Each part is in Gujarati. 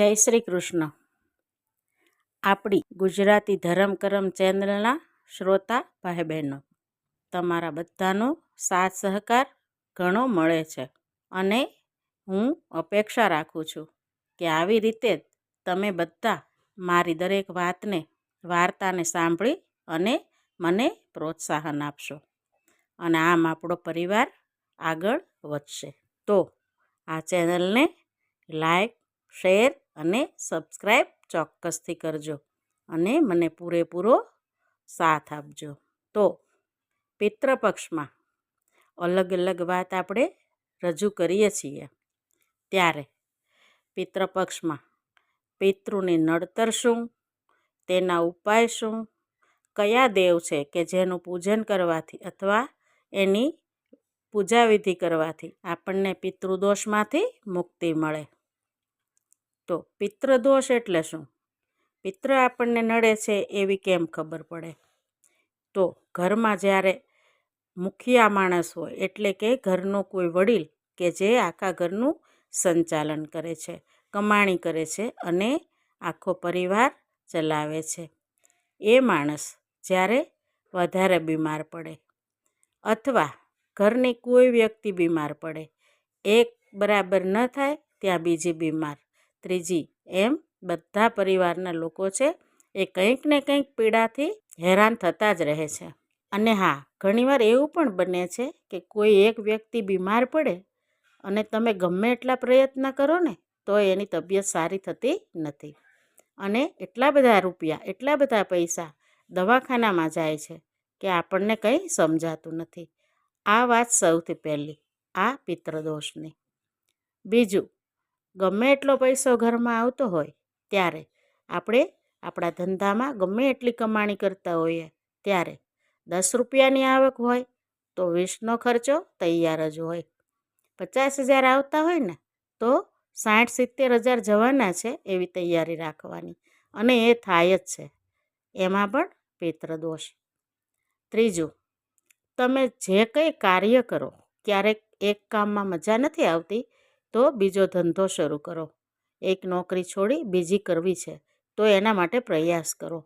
જય શ્રી કૃષ્ણ. આપણી ગુજરાતી ધરમ કરમ ચેનલના શ્રોતા ભાઈ બહેનો તમારા બધાનો સાથ સહકાર ઘણો મળે છે અને હું અપેક્ષા રાખું છું કે આવી રીતે તમે બધા મારી દરેક વાતને, વાર્તાને સાંભળી અને મને પ્રોત્સાહન આપશો અને આમ આપણો પરિવાર આગળ વધશે. તો આ ચેનલને લાઈક, શેર અને સબસ્ક્રાઈબ ચોક્કસથી કરજો અને મને પૂરેપૂરો સાથ આપજો. તો, પિતૃપક્ષમાં અલગ અલગ વાત આપણે રજૂ કરીએ છીએ. ત્યારે પિતૃપક્ષમાં પિતૃને નડતર શું? તેના ઉપાય શું? કયા દેવ છે કે જેનું પૂજન કરવાથી અથવા એની પૂજાવિધિ કરવાથી આપણને પિતૃદોષમાંથી મુક્તિ મળે? તો પિતૃદોષ એટલે શું? પિત્ર આપણને નડે છે એવી કેમ ખબર પડે? તો ઘરમાં જ્યારે મુખિયા માણસ હોય એટલે કે ઘરનો કોઈ વડીલ કે જે આખા ઘરનું સંચાલન કરે છે, કમાણી કરે છે અને આખો પરિવાર ચલાવે છે. એ માણસ જ્યારે વધારે બીમાર પડે અથવા ઘરની કોઈ વ્યક્તિ બીમાર પડે, એક બરાબર ન થાય ત્યાં બીજી બીમાર ત્રીજી, એમ બધા પરિવારના લોકો છે એ કંઈક ને કંઈક પીડાથી હેરાન થતા જ રહે છે. અને હા, ઘણીવાર એવું પણ બને છે કે કોઈ એક વ્યક્તિ બીમાર પડે અને તમે ગમે એટલા પ્રયત્ન કરો ને, તો એની તબિયત સારી થતી નથી. અને એટલા બધા રૂપિયા, એટલા બધા પૈસા દવાખાનામાં જાય છે કે આપણને કંઈ સમજાતું નથી. આ વાત સૌથી પહેલી, આ પિત્રદોષની બીજું ગમે એટલો પૈસો ઘરમાં આવતો હોય, ત્યારે આપણે આપણા ધંધામાં ગમે એટલી કમાણી કરતા હોઈએ, ત્યારે દસ રૂપિયાની આવક હોય, તો વીસનો ખર્ચો તૈયાર જ હોય. પચાસ હજાર આવતા હોય ને, તો સાઠ સિત્તેર હજાર જવાના છે એવી તૈયારી રાખવાની, અને એ થાય જ છે. એમાં પણ પિત્રદોષ ત્રીજું, તમે જે કંઈ કાર્ય કરો, ક્યારેક એક કામમાં મજા નથી આવતી તો બીજો ધંધો શરૂ કરો. એક નોકરી છોડી બીજી કરવી છે, તો એના માટે પ્રયાસ કરો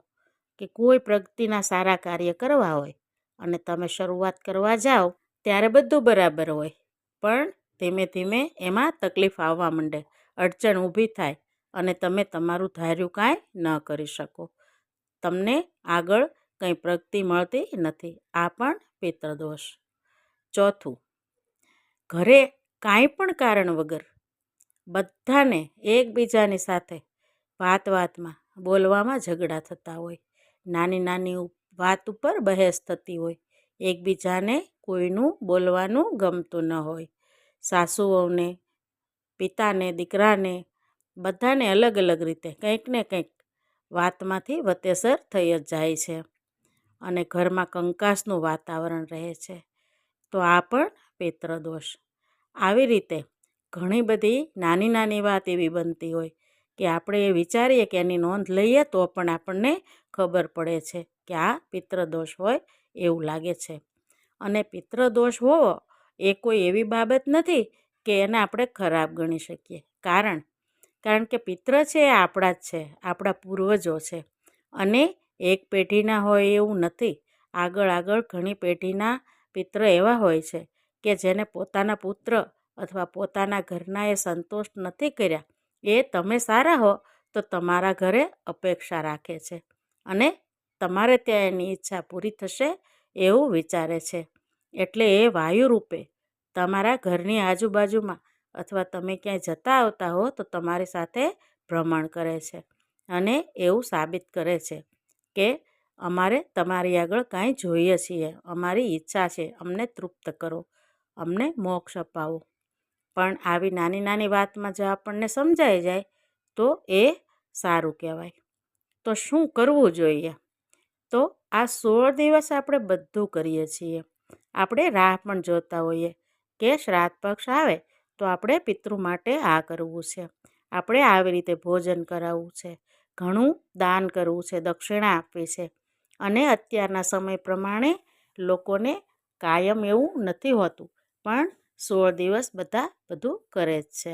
કે કોઈ પ્રગતિના સારા કાર્ય કરવા હોય અને તમે શરૂઆત કરવા જાઓ ત્યારે બધું બરાબર હોય. પણ ધીમે ધીમે એમાં તકલીફ આવવા માંડે, અડચણ ઊભી થાય અને તમે તમારું ધાર્યું કાંઈ ન કરી શકો. તમને આગળ કંઈ પ્રગતિ મળતી નથી, આ પણ પિત્રદોષ ચોથું, ઘરે કાંઈ પણ કારણ વગર બધાને એકબીજાની સાથે વાત વાતમાં બોલવામાં ઝઘડા થતા હોય, નાની નાની વાત ઉપર બહેસ થતી હોય, એકબીજાને કોઈનું બોલવાનું ગમતું ન હોય. સાસુઓને, પિતાને, દીકરાને બધાને અલગ અલગ રીતે કંઈક ને કંઈક વાતમાંથી વતેસર થઈ જ જાય છે અને ઘરમાં કંકાસનું વાતાવરણ રહે છે. તો આ પણ પિતૃદોષ. આવી રીતે ઘણી બધી નાની નાની વાત એવી બનતી હોય કે આપણે એ વિચારીએ કે એની નોંધ લઈએ તો પણ આપણને ખબર પડે છે કે આ પિત્રદોષ હોય એવું લાગે છે. અને પિતૃદોષ હોવો એ કોઈ એવી બાબત નથી કે એને આપણે ખરાબ ગણી શકીએ. કારણ કારણ કે પિત્ર છે એ આપણા જ છે, આપણા પૂર્વજો છે. અને એક પેઢીના હોય એવું નથી. આગળ આગળ ઘણી પેઢીના પિત્ર એવા હોય છે કે જેને પોતાના પુત્ર અથવા પોતાના ઘરના એ સંતોષ નથી કર્યા, એ તમે સારા હો, તો તમારા ઘરે અપેક્ષા રાખે છે અને તમારે ત્યાં એની ઈચ્છા પૂરી થશે એવું વિચારે છે. એટલે એ વાયુ રૂપે તમારા ઘરની આજુબાજુમાં અથવા તમે ક્યાંય જતા આવતા હો, તો તમારી સાથે ભ્રમણ કરે છે અને એવું સાબિત કરે છે કે અમારે તમારી આગળ કાંઈ જોઈએ છીએ, અમારી ઈચ્છા છે, અમને તૃપ્ત કરો. અમને મોક્ષ અપાવો. પણ આવી નાની નાની વાતમાં જો આપણને સમજાઈ જાય, તો એ સારું કહેવાય. તો શું કરવું જોઈએ? તો આ સોળ દિવસ આપણે બધું કરીએ છીએ. આપણે રાહ પણ જોતા હોઈએ. કે શ્રાદ્ધ પક્ષ આવે, તો આપણે પિતૃ માટે આ કરવું છે. આપણે આવી રીતે ભોજન કરાવવું છે. ઘણું દાન કરવું છે, દક્ષિણા આપવી છે. અને અત્યારના સમય પ્રમાણે લોકોને કાયમ એવું નથી હોતું પણ સોળ દિવસ બધા બધું કરે જ છે.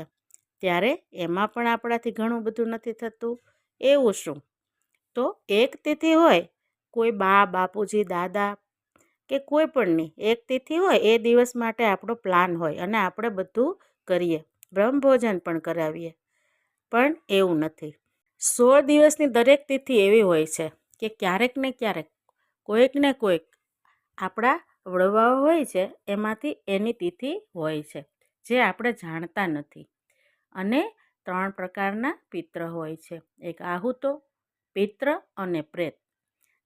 ત્યારે એમાં પણ આપણાથી ઘણું બધું નથી થતું. એવું શું? તો એક તિથિ હોય કોઈ બા, બાપુજી, દાદા કે કોઈ પણની એક તિથિ હોય એ દિવસ માટે આપણો પ્લાન હોય અને આપણે બધું કરીએ. બ્રહ્મભોજન પણ કરાવીએ. પણ એવું નથી. સોળ દિવસની દરેક તિથિ એવી હોય છે કે ક્યારેક ને ક્યારેક, કોઈક ને કોઈક આપણા વડવાઓ હોય છે, એમાંથી એની તિથિ હોય છે, જે આપણે જાણતા નથી. અને ત્રણ પ્રકારના પિત્ર હોય છે, એક આહુતો, પિત્ર અને પ્રેત.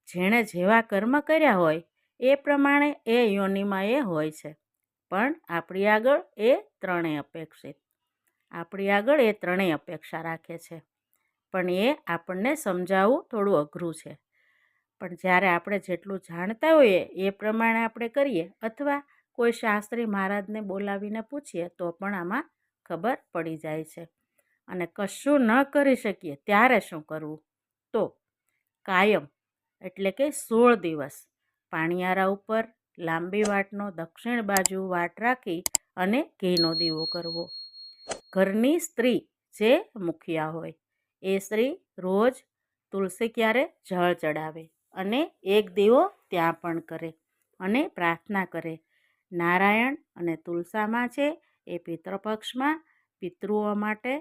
જેણે જેવા કર્મ કર્યા હોય, એ પ્રમાણે એ યોનિમાં એ હોય છે, પણ આપણી આગળ એ ત્રણેય અપેક્ષિત. આપણી આગળ એ ત્રણેય અપેક્ષા રાખે છે, પણ એ આપણને સમજાવવું થોડું અઘરું છે. પણ જ્યારે આપણે જેટલું જાણતા હોઈએ એ પ્રમાણે આપણે કરીએ અથવા કોઈ શાસ્ત્રી મહારાજને બોલાવીને પૂછીએ તો પણ આમાં ખબર પડી જાય છે. અને કશું ન કરી શકીએ ત્યારે શું કરવું? તો કાયમ એટલે કે સોળ દિવસ પાણીયારા ઉપર લાંબી વાટનો દક્ષિણ બાજુ વાટ રાખી અને ઘીનો દીવો કરવો. ઘરની સ્ત્રી જે મુખિયા હોય એ સ્ત્રી રોજ તુલસી ક્યારે જળ ચડાવે? અને એક દીવો ત્યાં પણ કરે અને પ્રાર્થના કરે. નારાયણ અને તુલસામાં છે એ પિતૃપક્ષમાં પિતૃઓ માટે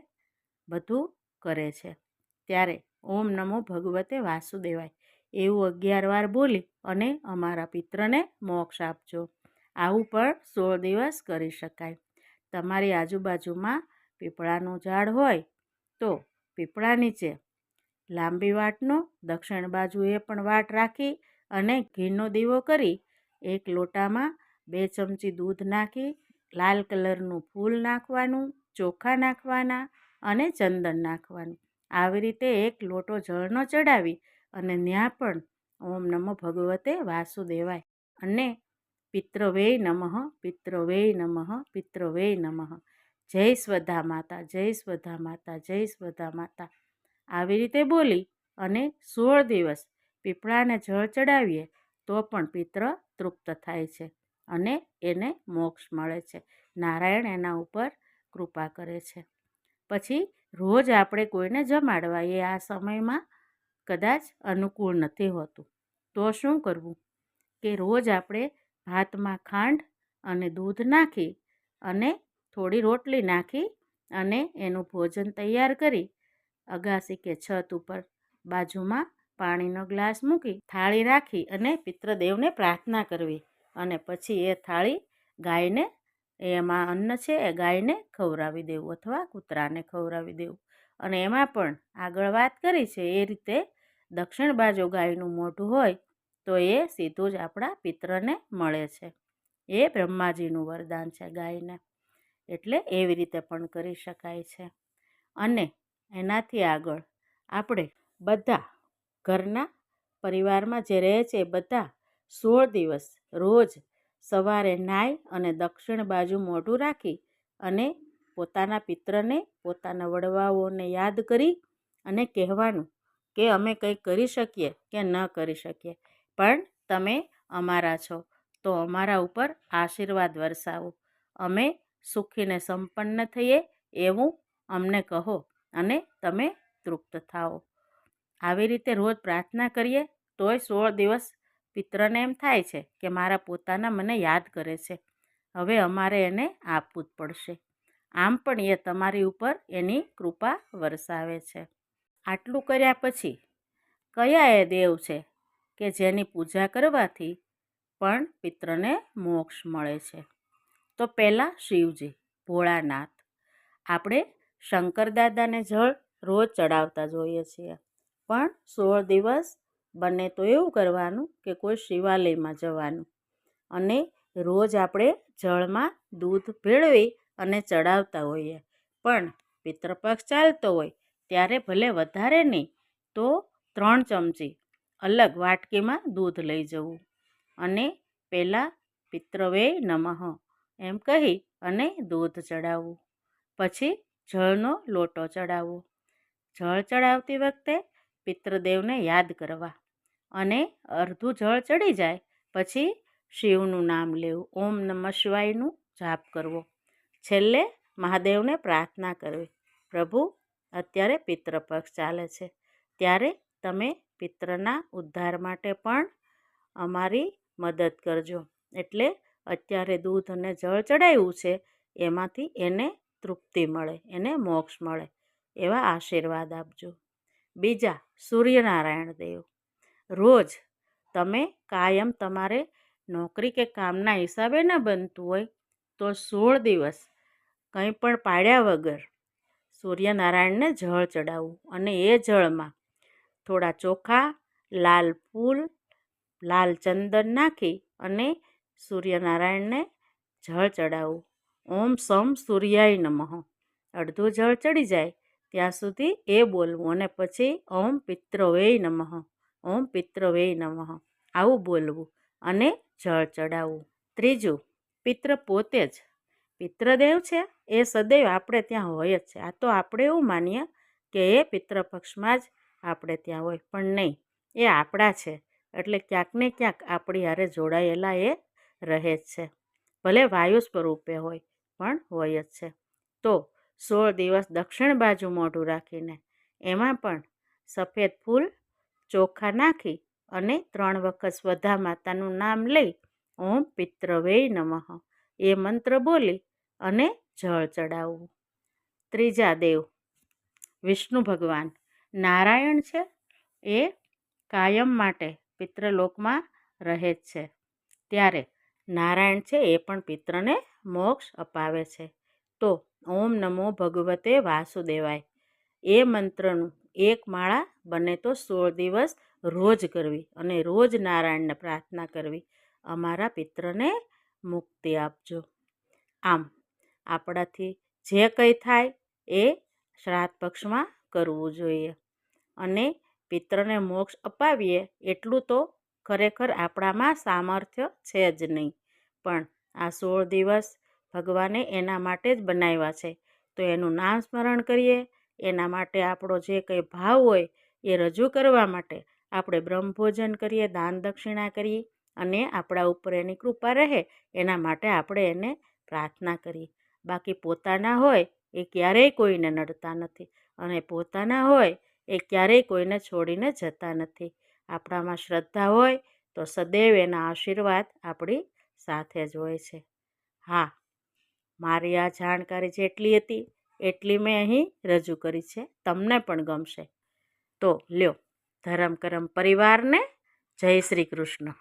બધું કરે છે. ત્યારે ઓમ નમો ભગવતે વાસુદેવાય. એવું અગિયાર વાર બોલી અને અમારા પિત્રને મોક્ષ આપજો. આવું પણ સોળ દિવસ કરી શકાય. તમારી આજુબાજુમાં પીપળાનું ઝાડ હોય તો પીપળા નીચે લાંબી વાટનો, દક્ષિણ બાજુએ પણ વાટ રાખી અને ઘીનો દીવો કરી એક લોટામાં બે ચમચી દૂધ નાખી, લાલ કલરનું ફૂલ નાખવાનું, ચોખા નાખવાના અને ચંદન નાખવાનું. આવી રીતે એક લોટો જળનો ચડાવી અને ત્યાં પણ ઓમ નમો ભગવતે વાસુદેવાય અને પિતૃવે નમઃ પિતૃવે નમઃ પિતૃવે નમઃ. જય સ્વધા માતા, જય સ્વધા માતા, જય સ્વધા માતા. આવી રીતે બોલી અને સોળ દિવસ પીપળાને જળ ચડાવીએ તો પણ પિત્ર તૃપ્ત થાય છે અને એને મોક્ષ મળે છે. નારાયણ એના ઉપર કૃપા કરે છે. પછી રોજ આપણે કોઈને જમાડવા એ આ સમયમાં કદાચ અનુકૂળ નથી હોતું. તો શું કરવું? કે રોજ આપણે ભાતમાં ખાંડ અને દૂધ નાખી અને થોડી રોટલી નાખી અને એનું ભોજન તૈયાર કરી અગાસી કે છત ઉપર બાજુમાં પાણીનો ગ્લાસ મૂકી થાળી રાખી અને પિતૃદેવને પ્રાર્થના કરવી. અને પછી એ થાળી ગાયને, એમાં અન્ન છે એ ગાયને ખવડાવી દેવું અથવા કૂતરાને ખવડાવી દેવું. અને એમાં પણ આગળ વાત કરી છે એ રીતે દક્ષિણ બાજુ ગાયનું મોઢું હોય તો એ સીધું જ આપણા પિત્રને મળે છે. એ બ્રહ્માજીનું વરદાન છે ગાયને. એટલે એવી રીતે પણ કરી શકાય છે. અને એનાથી આગળ. આપણે બધા ઘરના પરિવારમાં જે રહે છે એ બધા સોળ દિવસ રોજ સવારે નાહી અને દક્ષિણ બાજુ મોઢું રાખી અને પોતાના પિત્રને, પોતાના વડવાઓને યાદ કરી અને કહેવાનું કે અમે કંઈ કરી શકીએ કે ન કરી શકીએ. પણ તમે અમારા છો, તો અમારા ઉપર આશીર્વાદ વરસાવો. અમે સુખીને સંપન્ન થઈએ એવું અમને કહો. અને તમે તૃપ્ત થાઓ. આવી રીતે રોજ પ્રાર્થના કરીએ તોય સોળ દિવસ પિત્રને એમ થાય છે કે મારા પોતાના મને યાદ કરે છે. હવે અમારે એને આપવું જ પડશે. આમ પણ એ તમારી ઉપર એની કૃપા વરસાવે છે. આટલું કર્યા પછી કયા એ દેવ છે કે જેની પૂજા કરવાથી પણ પિત્રને મોક્ષ મળે છે? તો પહેલાં શિવજી, ભોળાનાથ. આપણે શંકર દાદાને જળ રોજ ચડાવતા જોઈએ છીએ. પણ સોળ દિવસ બને તો એવું કરવાનું કે કોઈ શિવાલયમાં જવાનું. અને રોજ આપણે જળમાં દૂધ ભેળવી અને ચડાવતા હોઈએ. પણ પિતૃપક્ષ ચાલતો હોય ત્યારે ભલે વધારે નહીં, તો ત્રણ ચમચી અલગ વાટકીમાં દૂધ લઈ જવું. અને પહેલાં પિતૃવે નમઃ એમ કહી અને દૂધ ચડાવવું. પછી જળનો લોટો ચડાવવો. જળ ચડાવતી વખતે પિતૃદેવને યાદ કરવા અને અડધું જળ ચડી જાય પછી શિવનું નામ લેવું. ઓમ નમઃ શિવાયનું જાપ કરવો. છેલ્લે મહાદેવને પ્રાર્થના કરવી. પ્રભુ, અત્યારે પિતૃપક્ષ ચાલે છે. ત્યારે તમે પિત્રના ઉદ્ધાર માટે પણ અમારી મદદ કરજો. એટલે અત્યારે દૂધ અને જળ ચડાવ્યું છે, એમાંથી એને તૃપ્તિ મળે, એને મોક્ષ મળે, એવા આશીર્વાદ આપજો. બીજા, સૂર્યનારાયણ દેવ. રોજ તમે કાયમ તમારે નોકરી કે કામના હિસાબે ન બનતું હોય, તો સોળ દિવસ કંઈ પણ પાડ્યા વગર સૂર્યનારાયણને જળ ચડાવવું અને એ જળમાં થોડા ચોખા, લાલ ફૂલ, લાલ ચંદન નાખી અને સૂર્યનારાયણને જળ ચડાવવું. ઓમ સમ સૂર્યાય નમઃ. અડધું જળ ચડી જાય ત્યાં સુધી એ બોલવું અને પછી ઓમ પિત્રવે નમઃ. ઓમ પિત્રવે નમઃ. આવું બોલવું અને જળ ચડાવવું. ત્રીજું, પિત્ર પોતે જ. પિત્રદેવ છે, એ સદૈવ આપણે ત્યાં હોય જ છે. આ તો આપણે એવું માનીએ કે એ પિતૃપક્ષમાં જ આપણે ત્યાં હોય. પણ નહીં, એ આપણા છે. એટલે ક્યાંક ને ક્યાંક આપણી હારે જોડાયેલા એ રહે જ છે. ભલે વાયુ સ્વરૂપે હોય પણ હોય જ છે. તો સોળ દિવસ દક્ષિણ બાજુ મોઢું રાખીને, એમાં પણ સફેદ ફૂલ, ચોખા નાખી અને ત્રણ વખત સ્વધા માતાનું નામ લઈ ઓમ પિત્રવે નમઃ, એ મંત્ર બોલી અને જળ ચડાવવું. ત્રીજા દેવ, વિષ્ણુ ભગવાન, નારાયણ છે, એ કાયમ માટે પિત્રલોકમાં રહે જ છે. ત્યારે નારાયણ છે એ પણ પિત્રને મોક્ષ અપાવે છે. તો ઓમ નમો ભગવતે વાસુદેવાય. એ મંત્રનું એક માળા બને તો સોળ દિવસ રોજ કરવી અને રોજ નારાયણને પ્રાર્થના કરવી. અમારા પિત્રને મુક્તિ આપજો. આમ આપણાથી જે કંઈ થાય એ શ્રાદ્ધ પક્ષમાં કરવું જોઈએ. અને પિત્રને મોક્ષ અપાવીએ એટલું તો ખરેખર આપણામાં સામર્થ્ય છે જ નહીં. પણ આ સોળ દિવસ ભગવાને એના માટે જ બનાવ્યા છે. તો એનું નામ સ્મરણ કરીએ. એના માટે આપણો જે કંઈ ભાવ હોય એ રજૂ કરવા માટે આપણે બ્રહ્મભોજન કરીએ, દાન દક્ષિણા કરીએ અને આપણા ઉપર એની કૃપા રહે એના માટે આપણે એને પ્રાર્થના કરીએ. બાકી પોતાના હોય એ ક્યારેય કોઈને નડતા નથી અને પોતાના હોય એ ક્યારેય કોઈને છોડીને જતા નથી. આપણામાં શ્રદ્ધા હોય તો સદૈવ એના આશીર્વાદ આપણી સાથે જ હોય છે. હા, મારી આ જાણકારી જેટલી હતી, એટલી મેં અહીં રજૂ કરી છે. તમને પણ ગમશે. તો લ્યો, ધરમ કરમ પરિવારને જય શ્રી કૃષ્ણ.